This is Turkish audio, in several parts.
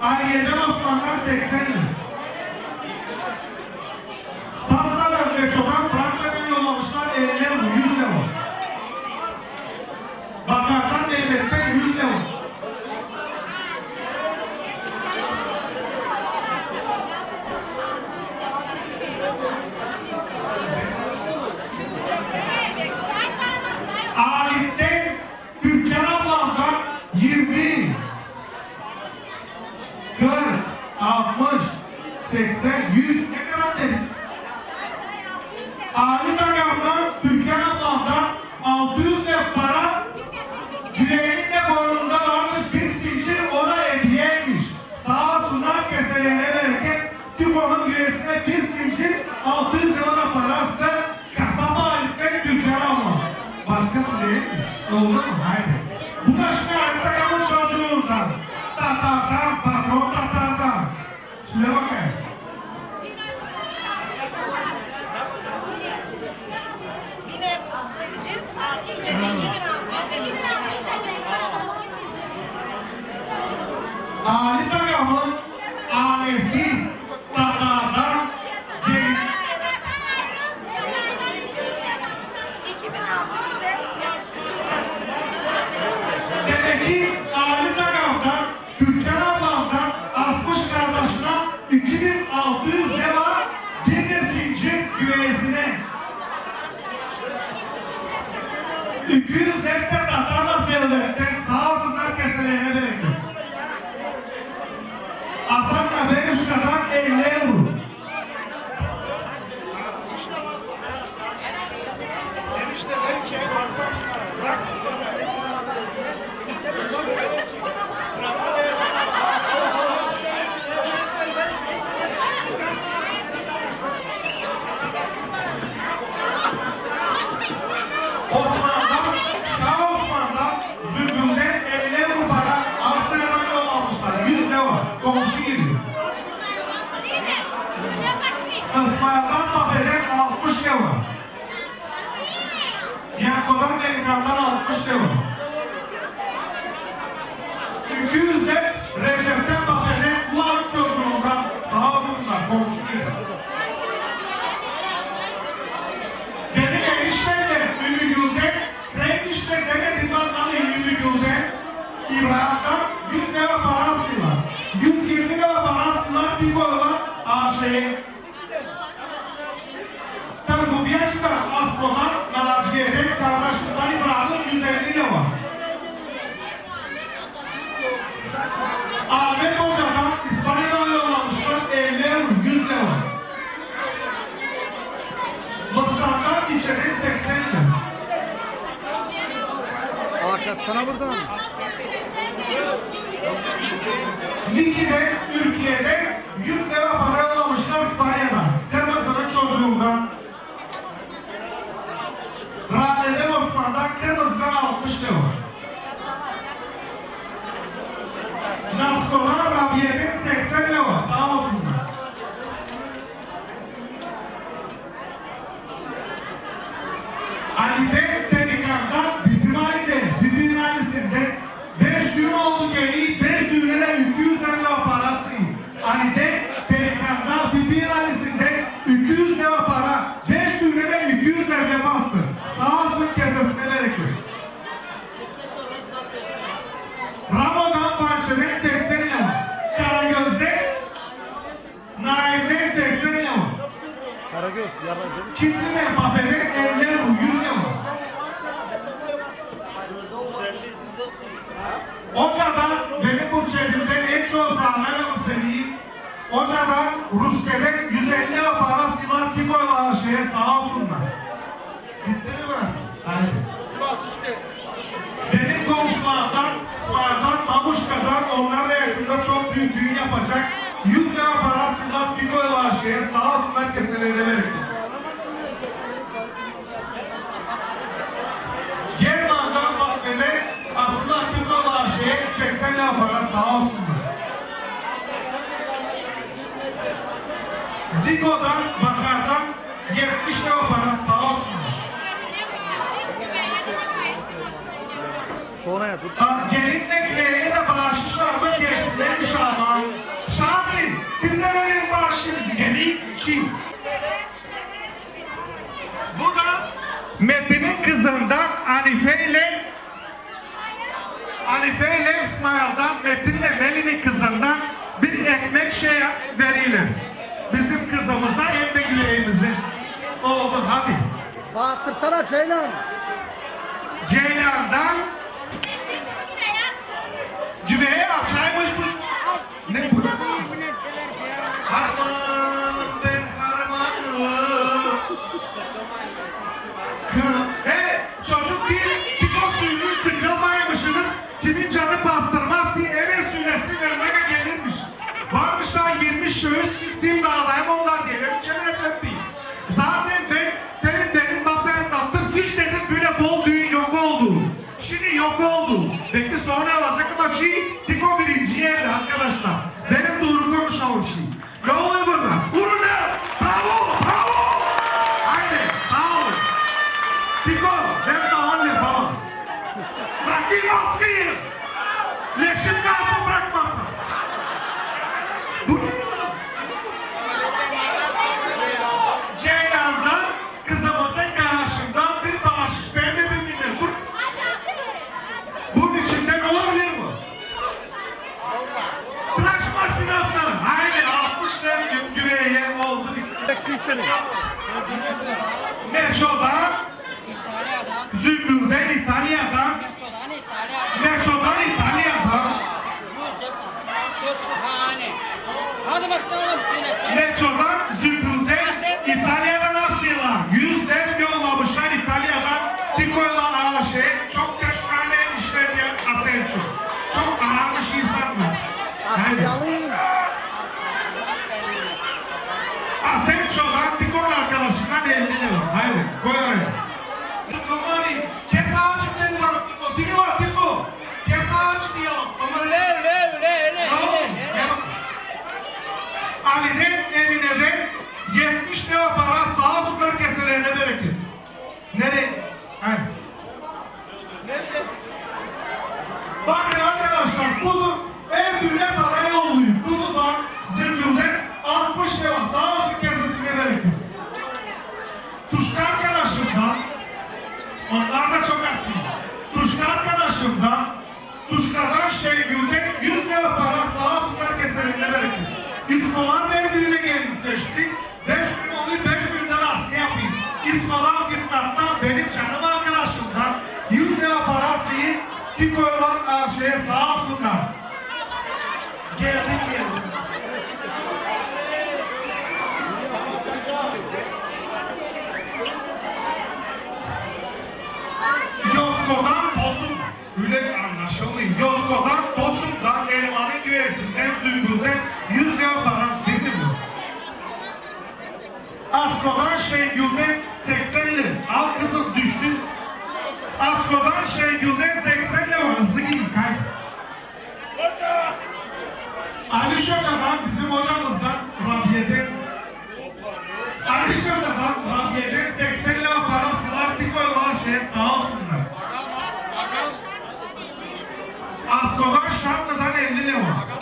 Aileden Osman'dan 80 lira. Pastadan Beço'dan Fransa'dan yollamışlar 50 lira, 100 lira. Bakardan Mehmet'ten 100 lira. Alip'ten Türkan ablamdan 20 40 60 80 100 ne kadar dedik? 200 hektar Tatarla servetten sağ olsunlar keselerine bereket. Hasan'la Beruşka'dan 50 euro. Osman'dan, İbrahim'den 100 lira parasıyla, 120 lira parasıyla bir koyulan şeye, Tabi bu bir açıdan Aslı'dan Naciye'de kardeşinden İbrahim'in 150 lira var. Ahmet Hoca'dan İspanya'dan yollamışlar 50 lira, 100 lira var. Mısır'dan içeri 80 lira. Hakat sana buradan. Liki'de, Türkiye'de 100 lira para yollamışlar İspanya'dan. Kırmızı'nın çocuğundan. Rane'den Osman'dan Kırmızı'dan 60 lira. Nasko'dan Rabiye'den 80 lira var. Sağ olsunlar. Ali'de Delikan'da bizim Ali'de, bizim Ali'sinde 5 düğün oldu geli, 5 düğüne de 200 lira parası. Ali'de Delikan'da bizim Ali'sinde 200 lira para, 5 düğüne de 200 lira bastı. Sağ olsun kesesine bereket. Ramo'dan Bahçe'den 80 lira. Karagöz'de Naim'den 80 lira. Karagöz yabancı. Çiftli de Pape'den 50 lira, 100 lira. Oca'da benim bu çelimden en çok sağlanan seviyim. Oca'da Ruske'den 150 lira parasıyla Tikoy var şeye sağ olsunlar. Gitti mi burası? Benim komşulardan, İsmail'den, Babuşka'dan onlar da yakında çok büyük düğün yapacak. 100 lira parasıyla Tikoy var şeye sağ olsunlar keselerine verin. German'dan Vakfe'de aslında Tikoy var şeye 80 lira para sağ olsunlar. Siko'dan, Bakar'dan 70 lira para sağ olsun. Sonra yap. Gelinle güveyeye de bağışış varmış gelsinlermiş ama. Şahsin biz de verelim bağışımızı gelin ki. Bu da Metin'in kızından Arife ile Arife ile İsmail'dan Metin ile Melih'in kızından bir ekmek şeye verilir. Kızımıza hem de güveğimizin. Oldu hadi. Bağırtırsana Ceylan. Ceylan'dan güveği খুশি seni. Metro'dan, Zümbür'den, İtalya'dan, Metro'dan, İtalya'dan. Metro'dan, Zümbür'den, İtalya'dan Asyalar. Yüzler seçtik. 5 gün oluyor 5 günden askı yapayım. İskolan Fitnat'tan benim canım arkadaşımdan 100 lira parasıyı Tiko'dan AŞ'ye sağ olsunlar. Geldim geldim. Yosko'dan Tosun. Öyle anlaşılmıyor. Yosko'dan Asko'dan Şengül'den 80 lira. Al kızım düştü. Asko'dan Şengül'den 80 lira. Hızlı gidin kay. Ali Şoca'dan bizim hocamızdan Rabiye'den Ali Şoca'dan Rabiye'den 80 lira parasılar Tikoy var şey sağ olsunlar. Asko'dan Şanlı'dan 50 lira var.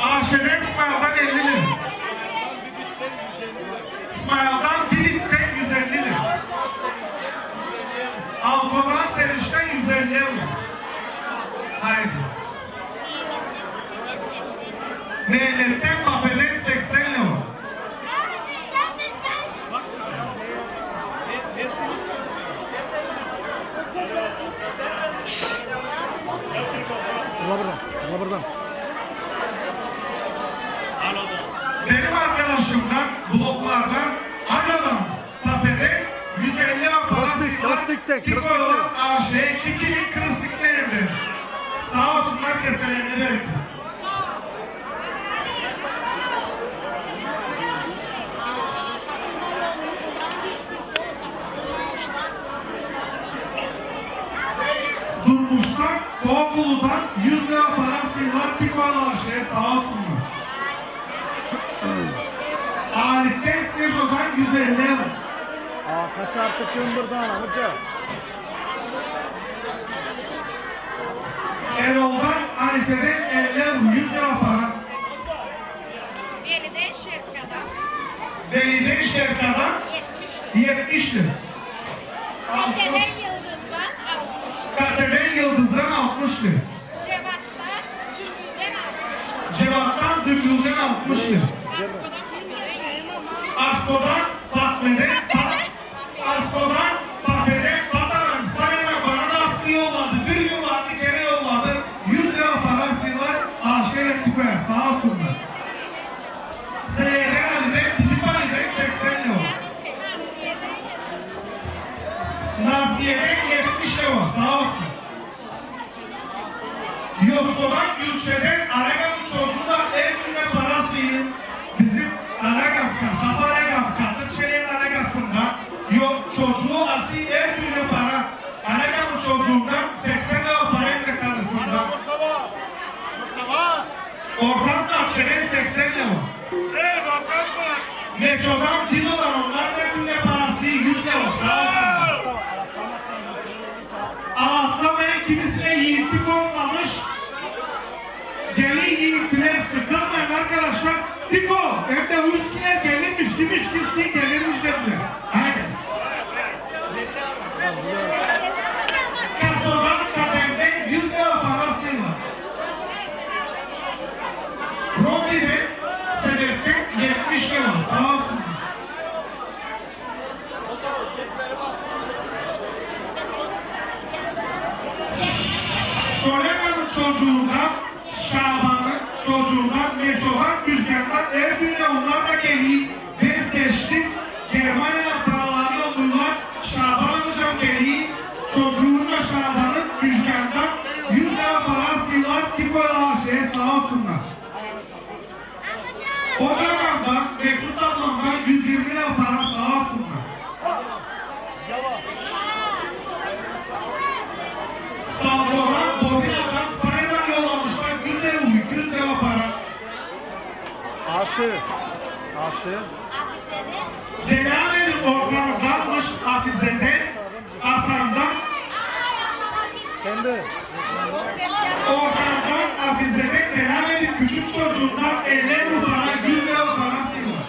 Aşe'den İsmail'den 50 lira. İsmail'den Dilip'ten 150 lira. Alko'dan Sevinç'ten 150 lira. Haydi. Mehmet'ten Mapel'den 80 lira. Ula buradan. Ula buradan. Benim arkadaşımdan, bloklardan, Ana'dan, Tape'den 150 lira Krastik, parasıyla Krastik'te, Krastik'te. AŞ, Kiki'nin Krastik'lerinde. Sağ olsunlar keselerine bereket. Durmuşlar, Kovakulu'dan 100 lira parasıyla Tiko'la AŞ'ye sağ olsunlar. Eskejo'dan 150 lira. Aa kaç artık gün buradan amca. Erol'dan Arife'den 50 lira, 100 lira para. Yeniden şirkete Veli'den Şerka'dan 70 lira. Altı- Yıldız'dan lira. Cevat'tan Zümrüt'ten 60 lira. Asko'dan Fatme'de Pat, Asko'dan Fatme'de Patar'ın Sarayına bana da askı yolladı. Bir gün vardı gene yolladı. 100 lira parası var. Aşiret tükoya sağ olsunlar. Seyirgenler'de Pitipani'de 80 lira. Nazmiye'de 70 lira. Sağ olsun. Yosko'dan Gülşe'den Metrodan Dino'dan onlar da günde parası 100 lira sağ olsunlar. Anlatmaya kimisine yiğitlik olmamış. Gelin yiğitler sıkılmayın arkadaşlar. Tiko evde uyuskiler gelirmiş gibi içkisi Ocağım'dan, Meksut ablamdan 120 lira para sağ olsunlar. Salvo'dan, Bobina'dan, Spanya'dan yollamışlar. 100 lira, 200 lira para. Aşı. Aşı. Devam edip organıdanmış Hafize'den, Hasan'dan, Kendi. organdan Hafize'den devam edip küçük çocuğundan 50 lira para, 100 lira parası var.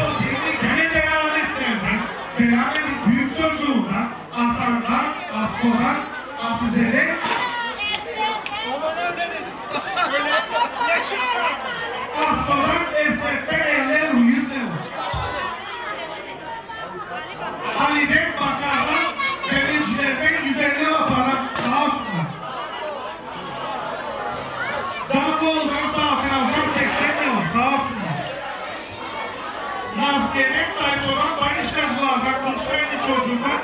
O değil, gene devam ettirdim. Devam edip büyük çocuğundan, Hasan'dan, Asko'dan, Hafize'den, Asko'dan, Esmet'ten Nazmiye'den, Tayço'dan, Banişkacılar'dan, Kılıçdaroğlu çocuğundan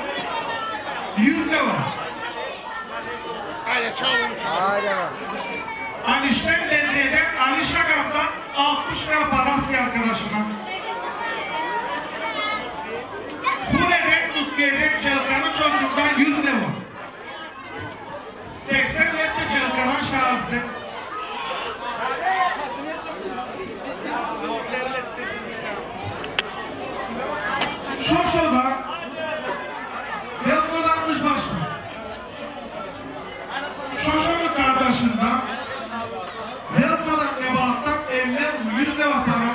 100 lira var. Aynen. Alişten Bedriye'den, Ali Şakam'dan 60 lira parası arkadaşına. Kule'den, Lütfiye'den, Celkan'ın çocuğundan 100 lira var. 80 litre Celkan'ın şahıslı. Şoşo'dan, Velko'danmış başına. Şoşo'nun kardeşinden, Velko'dan Nebahat'tan 50 100 lira para.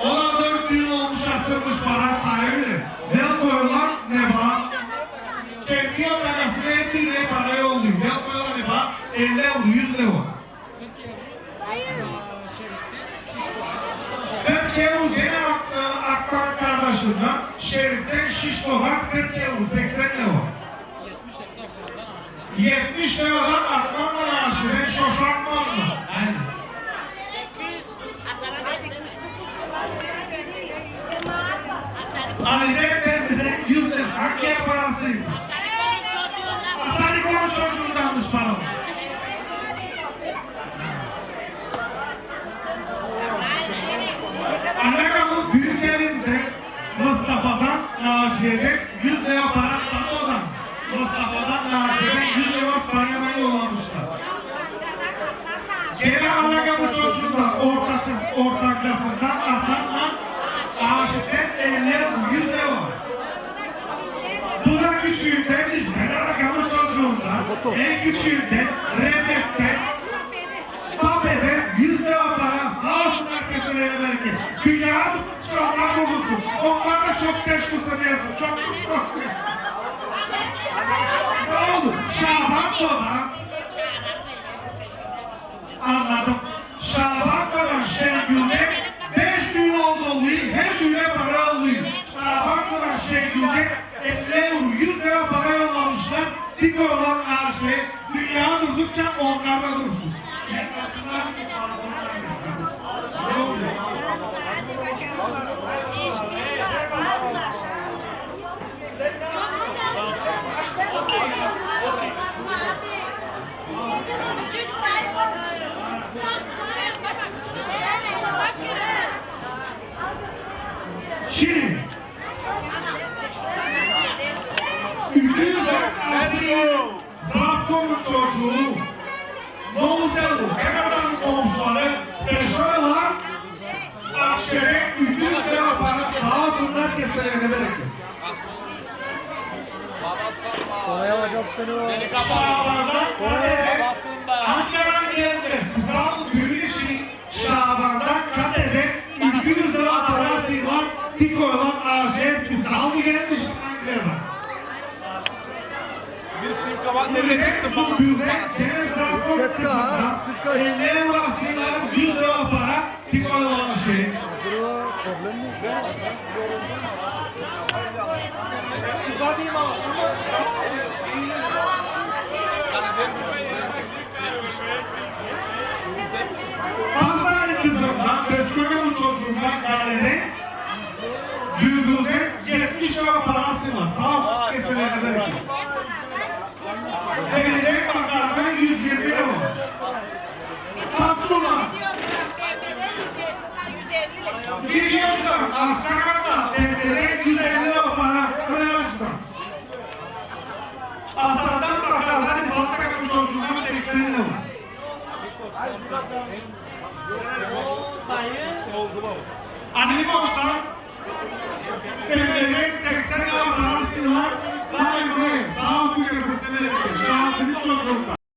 Ona 4 yıl olmuş asılmış para sahibi. Velko'ylar Nebahat. Kendi operasına hep bir lira para yolluyor. Velko'ylar Nebahat 50 euro 100 lira. Ben Kevu gene ak- e, Akbar kardeşinden, Şerif'ten Şişko'dan 40 euro 80 lira. 70 liradan Akbar'la Raşi'den Şoşan var mı? Yani. Ali'den Berbi'den 100 lira. Hangi parasıymış? Asaliklerin çocuğundanmış paralı. Anakamın büyük evinde Mustafa'dan Naciye'den Gene Anakamın çocuğunda ortası, ortancasından Hasan'la Aşık'tan 50 100 lira var. Bu da küçüğünden biz gene Anakamın çocuğunda en küçüğünden Recep'ten Babe'de 100 lira para sağ olsunlar keselerine bereket. Dünya çoklar bulunsun. Onlar da çok teşekkür ediyorsun. Çok teşekkür ediyorsun. Şabanko'dan anladım. Dünya durdukça onlarda dursun. Yakasınlar ki fazla Ne oluyor? Şimdi 200 asıl Zafko'nun çocuğu Novzelu Kanada'nın komşuları Peşoyla Akşe'de 200 lira para sağ olsunlar keselerine bereket. Oraya hocam seni o. Şaban'dan Kade'de. Ankara'dan geldi. Güzel düğün için Şaban'dan Kade'de 200 lira parası var. Dik olan AJ güzel mi gelmiş Ankara'dan. Yürüyerek Sümbül'de Deniz Drakon Şaka ha, kısmında şaka. 50 eurosuyla 100 lira para dik olan şey. Problem mi? Kızımdan, Beçkömeli çocuğumdan Gale'de Düğünde 70 lira parası var. Sağ keselerine bereket.